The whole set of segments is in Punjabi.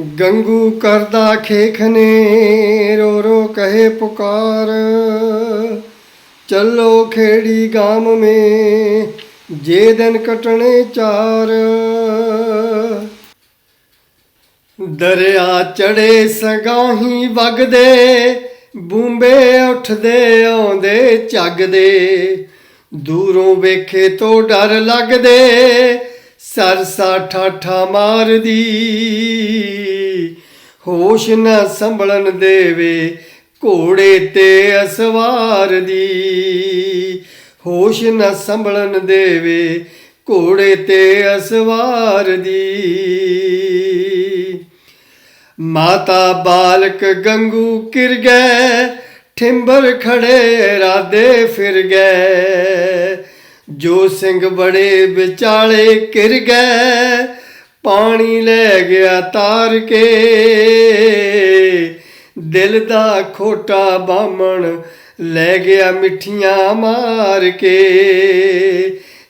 ਗੰਗੂ ਕਰਦਾ ਖੇਖਨੇ ਰੋ ਰੋ ਕਹੇ ਪੁਕਾਰ। ਚੱਲੋ ਖੇੜੀ ਗਾਮ ਮੇ, ਜੇ ਦਿਨ ਕਟਣੇ ਚਾਰ। ਦਰਿਆ ਚੜੇ ਸਗਾਹੀ ਵਗਦੇ, ਬੂੰਬੇ ਉੱਠਦੇ ਆਉਂਦੇ ਝੱਗਦੇ ਦੂਰੋਂ ਵੇਖੇ ਤੋਂ ਡਰ ਲੱਗਦੇ ਸਰਸਾ ਠਾਠਾ ਮਾਰਦੀ। ਹੋਸ਼ ਨਾ ਸੰਭਲਣ ਦੇਵੇ, ਘੋੜੇ ਤੇ ਅਸਵਾਰ ਦੀ ਹੋਸ਼ ਨਾ ਸੰਭਲਣ ਦੇਵੇ, ਘੋੜੇ ਤੇ ਅਸਵਾਰ ਦੀ ਮਾਤਾ ਬਾਲਕ ਗੰਗੂ ਕਿਰ ਗਏ ਠਿੰਬਰ ਖੜੇ ਰਾਦੇ ਫਿਰ ਗਏ ਜੋ ਸਿੰਘ ਬੜੇ ਵਿਚਾਲੇ ਕਿਰ ਗਏ, ਪਾਣੀ ਲੈ ਗਿਆ ਤਾਰ ਕੇ। ਦਿਲ ਦਾ ਖੋਟਾ ਬਾਮਣ ਲੈ ਗਿਆ ਮਿੱਠੀਆਂ ਮਾਰ ਕੇ।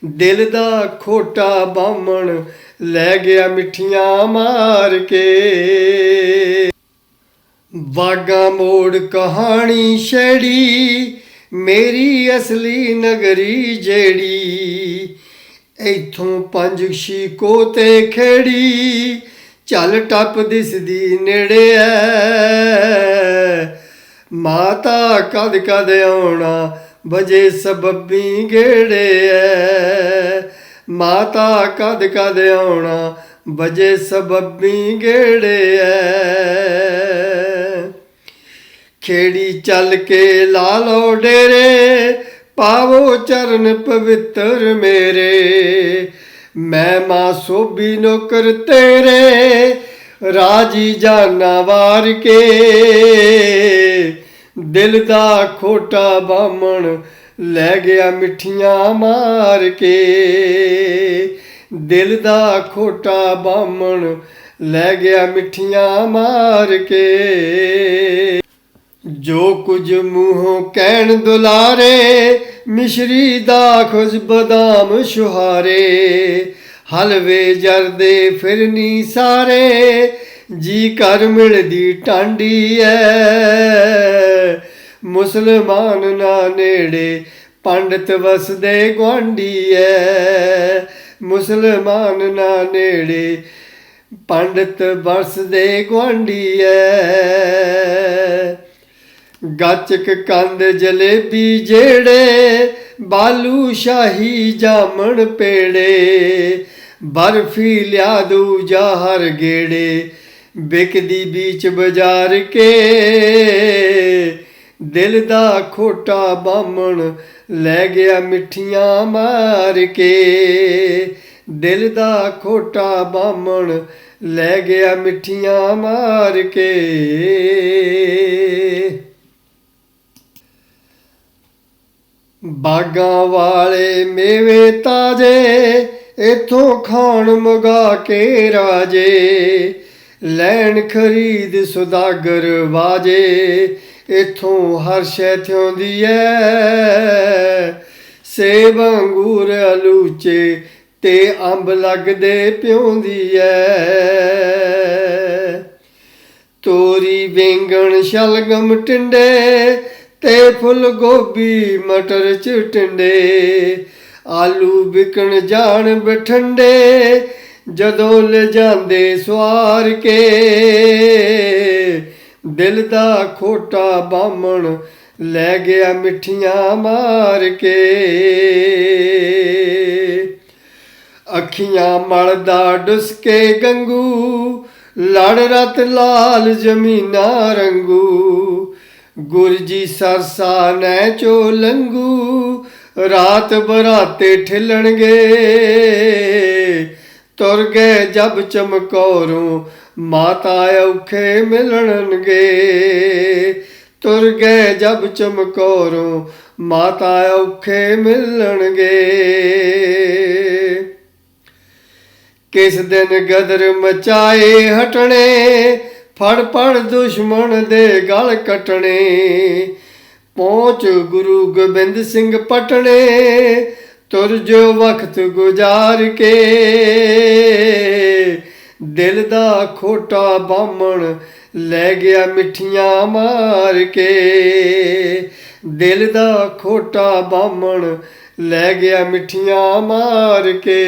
ਦਿਲ ਦਾ ਖੋਟਾ ਬਾਮਣ ਲੈ ਗਿਆ ਮਿੱਠੀਆਂ ਮਾਰ ਕੇ। ਵਾਗਾ ਮੋੜ ਕਹਾਣੀ ਛੜੀ ਮੇਰੀ ਅਸਲੀ ਨਗਰੀ ਜਿਹੜੀ ਇਥੋਂ ਪੰਜ ਸ਼ੀਕੋ ਤੇ ਖੇੜੀ, ਚੱਲ ਟੱਪ ਦਿਸਦੀ ਨੇੜੇ ਐ। ਮਾਤਾ ਕਦ ਕਦ ਆਉਣਾ, ਵਜੇ ਸਬੱਬੀ ਗੇੜੇ ਐ। ਮਾਤਾ ਕਦ ਕਦ ਆਉਣਾ, ਵਜੇ ਸਬੱਬੀ ਗੇੜੇ ਐ। ਖੇੜੀ ਚੱਲ ਕੇ ਲਾ ਲੋ ਡੇਰੇ, ਪਾਵੋ ਚਰਨ ਪਵਿੱਤਰ ਮੇਰੇ। ਮੈਂ ਮਾਂ ਸੋਭੀ ਨੌਕਰ ਤੇਰੇ, ਰਾਜੀ ਜਾਨਾ ਵਾਰ ਕੇ। ਦਿਲ ਦਾ ਖੋਟਾ ਬਾਮਣ ਲੈ ਗਿਆ ਮਿੱਠੀਆਂ ਮਾਰ ਕੇ। ਦਿਲ ਦਾ ਖੋਟਾ ਬਾਮਣ ਲੈ ਗਿਆ ਮਿੱਠੀਆਂ ਮਾਰ ਕੇ। ਜੋ ਕੁਝ ਮੂੰਹੋਂ ਕਹਿਣ ਦੁਲਾਰੇ, ਮਿਸ਼ਰੀ ਦਾ ਖੁਸ਼ ਬਦਾਮ ਸ਼ੁਹਾਰੇ। ਹਲਵੇ ਜਰਦੇ ਫਿਰਨੀ ਸਾਰੇ, ਜੀ ਕਰ ਮਿਲਦੀ ਟਾਂਡੀ ਐ। ਮੁਸਲਮਾਨ ਨਾ ਨੇੜੇ ਪੰਡਤ ਵਸਦੇ ਗੁਆਂਢੀ ਐ। ਮੁਸਲਮਾਨ ਨਾ ਨੇੜੇ ਪੰਡਤ ਵਸਦੇ ਗੁਆਂਢੀ ਐ। ਗੱਚਕ ਕੰਦ ਜਲੇਬੀ ਜਿਹੜੇ ਬਾਲੂ ਸ਼ਾਹੀ ਜਾਮਣ ਪੇੜੇ, ਬਰਫੀ ਲਿਆ ਦੂ ਜਾਹਰ ਗੇੜੇ, ਵਿਕਦੀ ਵਿੱਚ ਬਾਜ਼ਾਰ ਕੇ। ਦਿਲ ਦਾ ਖੋਟਾ ਬਾਮਣ ਲੈ ਗਿਆ ਮਿੱਠੀਆਂ ਮਾਰ ਕੇ। ਦਿਲ ਦਾ ਖੋਟਾ ਬਾਮਣ ਲੈ ਗਿਆ ਮਿੱਠੀਆਂ ਮਾਰ ਕੇ। ਬਾਗਾਂ ਵਾਲੇ ਮੇਵੇ ਤਾਜੇ, ਇਥੋਂ ਖਾਣ ਮਗਾ ਕੇ ਰਾਜੇ। ਲੈਣ ਖਰੀਦ ਸੁਦਾਗਰ ਵਾਜੇ, ਇਥੋਂ ਹਰ ਸ਼ੈ ਥਿਉਂਦੀ ਐ ਸੇਬ ਅੰਗੂਰ ਅਲੂਚੇ ਤੇ ਅੰਬ ਲੱਗਦੇ ਪਿਉਂਦੀ ਐ ਤੋਰੀ ਵੇਂਗਣ ਸ਼ਲਗਮ ਟਿੰਡੇ ਤੇ ਫੁੱਲ ਗੋਭੀ, ਮਟਰ ਚ ਆਲੂ ਵਿਕਣ ਜਾਣ ਬਠੰਡੇ, ਜਦੋਂ ਲੈ ਜਾਂਦੇ ਸਵਾਰ ਕੇ। ਦਿਲ ਦਾ ਖੋਟਾ ਬਾਮਣ ਲੈ ਗਿਆ ਮਿੱਠੀਆਂ ਮਾਰ ਕੇ। ਅੱਖੀਆਂ ਮਲਦਾ ਡੁਸਕੇ ਗੰਗੂ, ਲੜ ਰਤ ਲਾਲ ਜ਼ਮੀਨਾ ਰੰਗੂ। ਗੁਰ ਜੀ ਸਰਸਾ ਨੈ ਚੋ ਲੰਗੂ, ਰਾਤ ਬਰਾਤੇ ਠਿਲਣਗੇ। ਤੁਰ ਗਏ ਜਬ ਚਮਕੌਰੋਂ, ਮਾਤਾ ਔਖੇ ਮਿਲਣਗੇ ਤੁਰ ਗਏ ਜਬ ਚਮਕੌਰੋਂ, ਮਾਤਾ ਔਖੇ ਮਿਲਣਗੇ। ਕਿਸ ਦਿਨ ਗਦਰ ਮਚਾਏ ਹਟਣੇ ਫੜ ਫੜ ਦੁਸ਼ਮਣ ਦੇ ਗਲ ਕਟਣੇ। ਪਹੁੰਚ ਗੁਰੂ ਗੋਬਿੰਦ ਸਿੰਘ ਪਟਣੇ, ਤੁਰ ਜੋ ਵਕਤ ਗੁਜ਼ਾਰ ਕੇ। ਦਿਲ ਦਾ ਖੋਟਾ ਬਾਮਣ ਲੈ ਗਿਆ ਮਿੱਠੀਆਂ ਮਾਰ ਕੇ। ਦਿਲ ਦਾ ਖੋਟਾ ਬਾਮਣ ਲੈ ਗਿਆ ਮਿੱਠੀਆਂ ਮਾਰ ਕੇ।